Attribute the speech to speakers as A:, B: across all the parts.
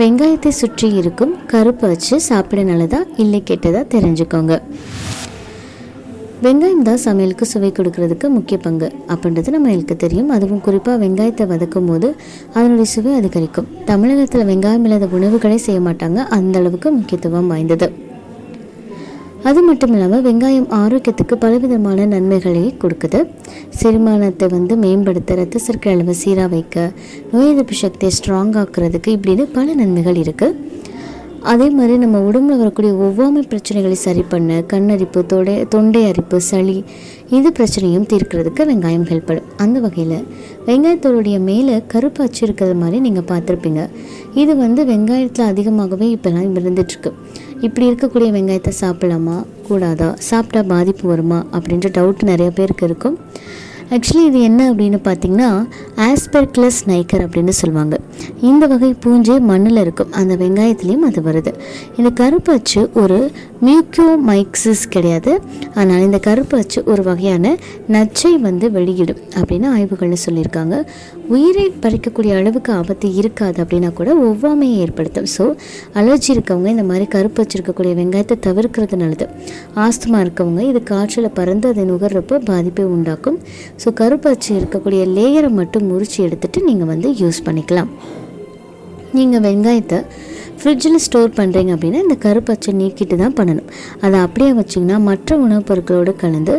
A: வெங்காயத்தை சுற்றி இருக்கும் கருப்பு வச்சு சாப்பிட நல்லதா இல்லை கெட்டதா தெரிஞ்சுக்கோங்க. வெங்காயம் தான் சமையலுக்கு சுவை கொடுக்கறதுக்கு முக்கிய பங்கு. அப்படின்றது நம்மளுக்கு தெரியும். அதுவும் குறிப்பாக வெங்காயத்தை வதக்கும் போது அதனுடைய சுவை அதிகரிக்கும். தமிழகத்தில் வெங்காயம் இல்லாத உணவுகளே செய்ய மாட்டாங்க. அந்த அளவுக்கு முக்கியத்துவம் வாய்ந்தது. அது மட்டும் இல்லாமல் வெங்காயம் ஆரோக்கியத்துக்கு பலவிதமான நன்மைகளை கொடுக்குது. செரிமானத்தை வந்து மேம்படுத்த ரத்த சர்க்கரை அளவு சீராக வைக்க நோய் எதிர்ப்பு சக்தியை ஸ்ட்ராங் ஆக்குறதுக்கு இப்படின்னு பல நன்மைகள் இருக்குது அதே மாதிரி நம்ம உடம்புல வரக்கூடிய ஒவ்வாமை பிரச்சனைகளை சரி பண்ண கண்ணரிப்பு தொடை தொண்டை அரிப்பு சளி இது பிரச்சனையும் தீர்க்கிறதுக்கு வெங்காயம் ஹெல்ப் பண்ணும் அந்த வகையில் வெங்காயத்தோடைய மேலே கருப்பு அச்சு இருக்கிறது மாதிரி நீங்கள் பார்த்துருப்பீங்க. இது வந்து வெங்காயத்தில் அதிகமாகவே இப்போலாம் இருந்துகிட்ருக்கு இப்படி இருக்கக்கூடிய வெங்காயத்தை சாப்பிடலாமா? கூடாதா? சாப்பிட்டா பாதிப்பு வருமா? அப்படின்ற டவுட் நிறைய பேருக்கு இருக்கும். ஆக்சுவலி இது என்ன அப்படின்னு பார்த்தீங்கன்னா ஆஸ்பெர்க்லஸ் நைக்கர் அப்படின்னு சொல்லுவாங்க. இந்த வகை பூஞ்சை மண்ணில் இருக்கும். அந்த வெங்காயத்துலேயும் அது வருது. இந்த கருப்பு அச்சு ஒரு மியூக்கோமைக்சிஸ் கிடையாது. ஆனால் இந்த கருப்பு அச்சு ஒரு வகையான நச்சை வந்து வெளியிடும் அப்படின்னு ஆய்வுகளில் சொல்லியிருக்காங்க. உயிரை பறிக்கக்கூடிய அளவுக்கு ஆபத்து இருக்காது அப்படின்னா கூட ஒவ்வாமையை ஏற்படுத்தும். ஸோ அலர்ஜி இருக்கவங்க இந்த மாதிரி கருப்பு வச்சிருக்கக்கூடிய வெங்காயத்தை தவிர்க்கிறது நல்லது ஆஸ்துமா இருக்கவங்க இது காற்றில் பறந்து அதை நுகர்றப்போ பாதிப்பை உண்டாக்கும். ஸோ கருப்பு இருக்கக்கூடிய லேயரை மட்டும் முறிச்சு எடுத்துகிட்டு நீங்கள் வந்து யூஸ் பண்ணிக்கலாம். நீங்கள் வெங்காயத்தை ஃப்ரிட்ஜில் ஸ்டோர் பண்ணுறீங்க அப்படின்னா இந்த கருப்பச்சை நீக்கிட்டு தான் பண்ணணும். அதை அப்படியே வச்சிங்கன்னா மற்ற உணவுப் பொருட்களோடு கலந்து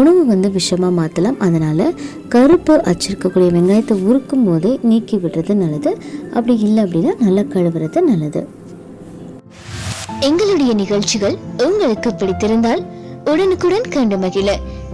A: உணவு வந்து விஷமாக மாற்றலாம் அதனால் கருப்பு அச்சிருக்கக்கூடிய வெங்காயத்தை உருக்கும் போதே நீக்கி விடுறது நல்லது. அப்படி இல்லை அப்படின்னா நல்லா கழுவுறது நல்லது.
B: எங்களுடைய நிகழ்ச்சிகள் உங்களுக்கு பிடித்திருந்தால் உடனுக்குடன் கண்டு மகிழ.